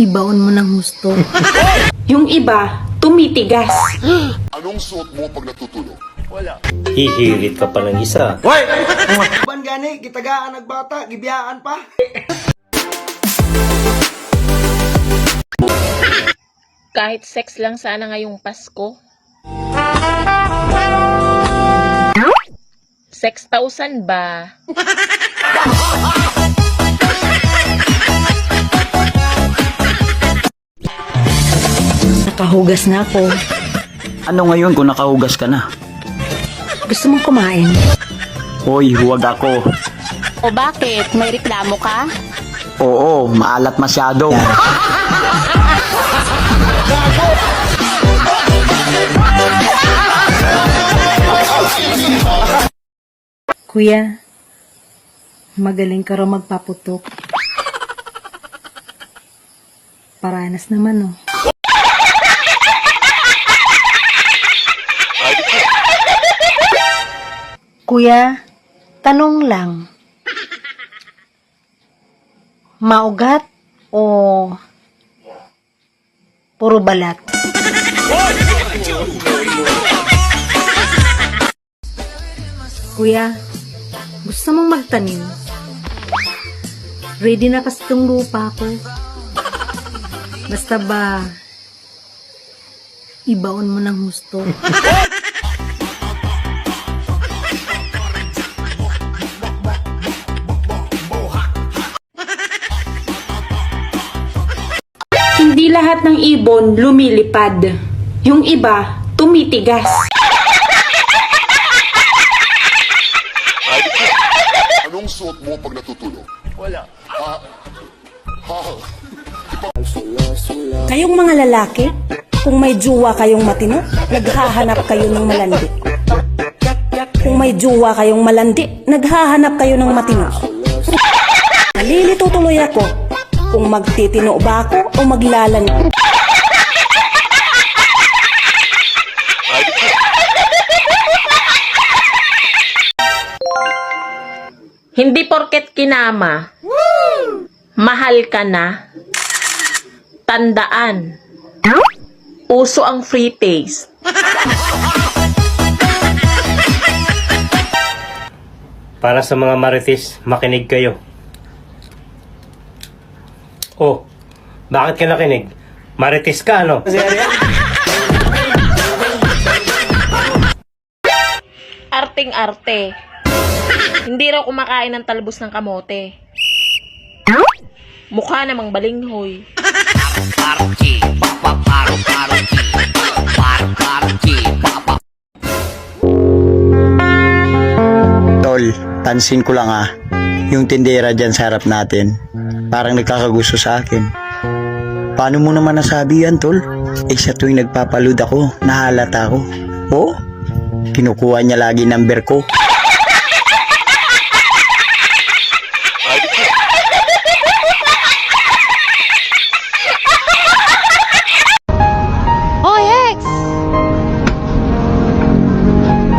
Ibaon mo ng husto. Yung iba, tumitigas. Anong suot mo pag natutulog? Hihirit ka pa ng isa. Ban gani, gitagaan nagbata, gibiyaan pa. Kahit sex lang sana ngayong Pasko. 6,000 ba? Nakahugas na ako. Ano ngayon kung nakahugas ka na? Gusto mong kumain? Hoy, huwag ako. O bakit? May reklamo ka? Oo, maalat masyado. Kuya, magaling ka raw magpaputok. Paranas naman, oh. Kuya, tanong lang. Maugat o puro balat? Kuya, gusto mong magtanim? Ready na kasi itong lupa ko. Basta ba, ibaon mo ng husto. Hindi lahat ng ibon lumilipad. Yung iba, tumitigas. Anong suot mo pag natutulog? Wala. Ha? Ha? Kayong mga lalaki, kung may juwa kayong matino, naghahanap kayo ng malandi. Kung may juwa kayong malandi, naghahanap kayo ng matino. Nalilito tuloy ako kung magtitino ba ako o maglalan. Hindi porket kinama. Mahal ka na. Tandaan. Uso ang free taste. Para sa mga marites, makinig kayo. Oh, bakit ka nakinig? Marites ka, ano? Arting-arte. Hindi raw kumakain ng talbos ng kamote. Mukha namang balinghoy. Tol, pansin ko lang ah. Yung tindera dyan sa harap natin. Parang nagkakagusto sa akin. Paano mo naman nasabi yan, Tol? Eh sa tuwing nagpapaload ako, nahalata ako. Oh, kinukuha niya lagi number ko.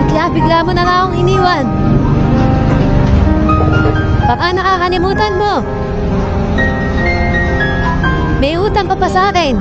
Bigla-bigla mo na lang iniwan. Baka nakakalimutan mo. May utang ka pa sa akin.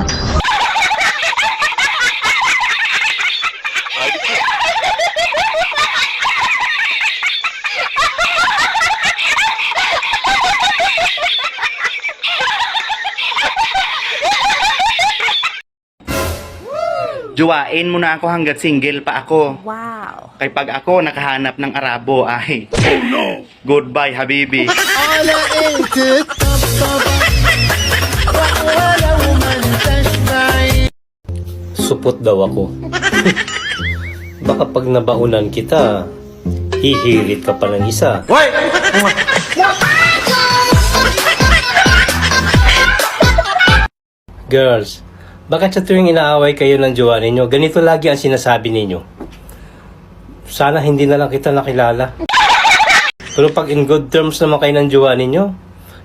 Juwain mo na ako hanggat single pa ako. Wow. Kay pag ako nakahanap ng Arabo ay. Oh no. Goodbye, Habibi. Supot daw ako. Baka pag nabaunan kita, hihirit ka pa ng isa. Girls, bakit sa tuwing inaaway kayo ng jowa ninyo, ganito lagi ang sinasabi ninyo? Sana hindi na lang kita nakilala. Pero pag in good terms naman kayo ng jowa ninyo,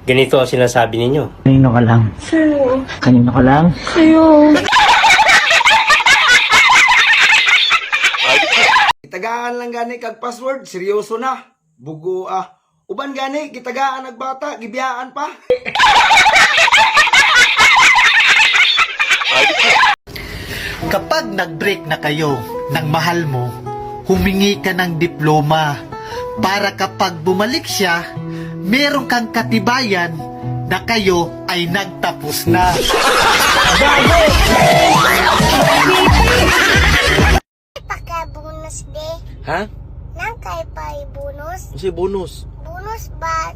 ganito ang sinasabi ninyo. Kanino ka lang? Sa'yo. Kanino ka lang? Gitagaan lang gani kag password, seryoso na. Bugo ah. Uban gani, gitagaan nagbata, gibiyaan pa. Nag-break na kayo ng mahal mo, humingi ka ng diploma para kapag bumalik siya, meron kang katibayan na kayo ay nagtapos na. Paka-bonus de. Ha? Nang kay pa bonus. Kasi bonus. Bonus ba?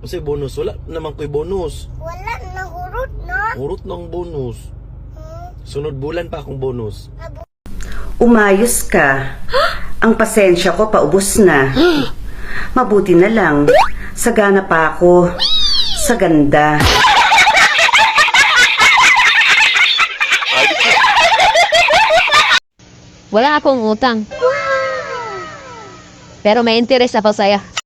Kasi bonus. Wala naman ko'y bonus. Wala? Urot ng bonus. Sunod bulan pa akong bonus. Umayos ka. Ang pasensya ko paubos na. Mabuti na lang. Sagana pa ako. Sa ganda. Wala akong utang. Pero may interest ako sa'yo.